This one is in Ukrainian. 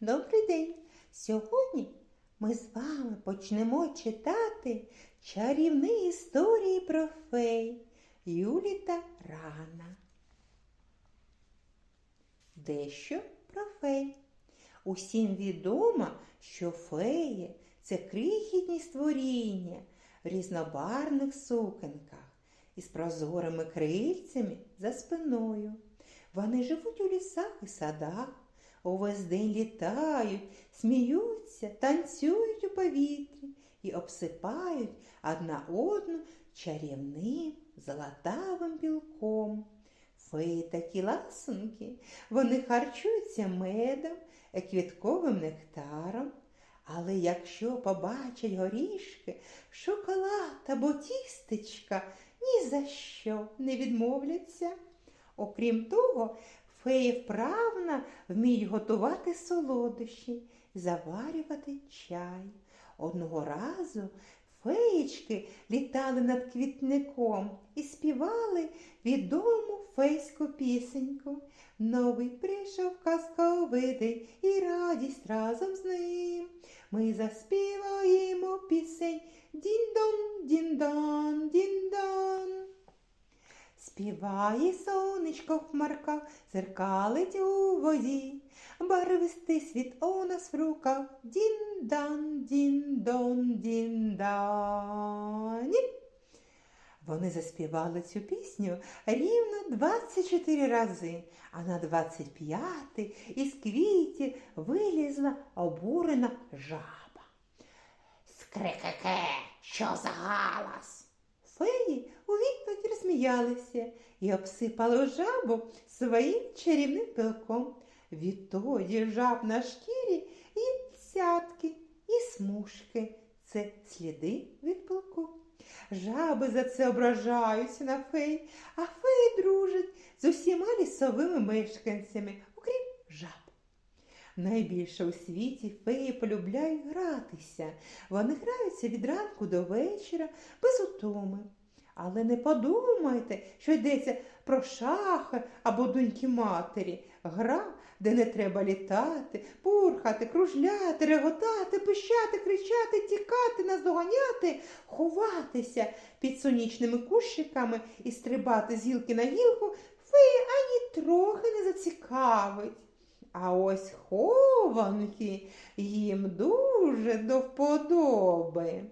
Добрий день! Сьогодні ми з вами почнемо читати чарівні історії про фей Юлі та Рана. Дещо про фей. Усім відомо, що феї це крихітні створіння в різнобарвних сукенках із прозорими крильцями за спиною. Вони живуть у лісах і садах, увесь день літають, сміються, танцюють у повітрі і обсипають одна одну чарівним золотавим білком. Феї такі ласунки, вони харчуються медом квітковим нектаром. Але якщо побачать горішки, шоколад або тістечка, ні за що не відмовляться. Окрім того, феї вправно вміють готувати солодощі, заварювати чай. Одного разу феєчки літали над квітником і співали відому фейську пісеньку. Новий прийшов казковий день і радість разом з ним. Ми заспіваємо пісень Дін-дон, дін-дон, дін-дон. Співає сонечко в хмарках, зеркалить у воді, барвистий світ у нас в руках, дін-дан, дін-дон, дін-дані. Вони заспівали цю пісню рівно 24 рази, а на 25-й із квітів вилізла обурена жаба. Скрикаке, що за галас? Розсміялися і обсипали жабу своїм чарівним пилком. Відтоді жаб на шкірі і цятки, і смужки. Це сліди від пилку. Жаби за це ображаються на фей, а феї дружать з усіма лісовими мешканцями, окрім жаб. Найбільше у світі феї полюбляють гратися. Вони граються від ранку до вечора без утоми. Але не подумайте, що йдеться про шахи або доньки матері. Гра, де не треба літати, пурхати, кружляти, реготати, пищати, кричати, тікати, наздоганяти, ховатися під сонячними кущиками і стрибати з гілки на гілку, феї ані трохи не зацікавить. А ось хованки їм дуже до вподоби.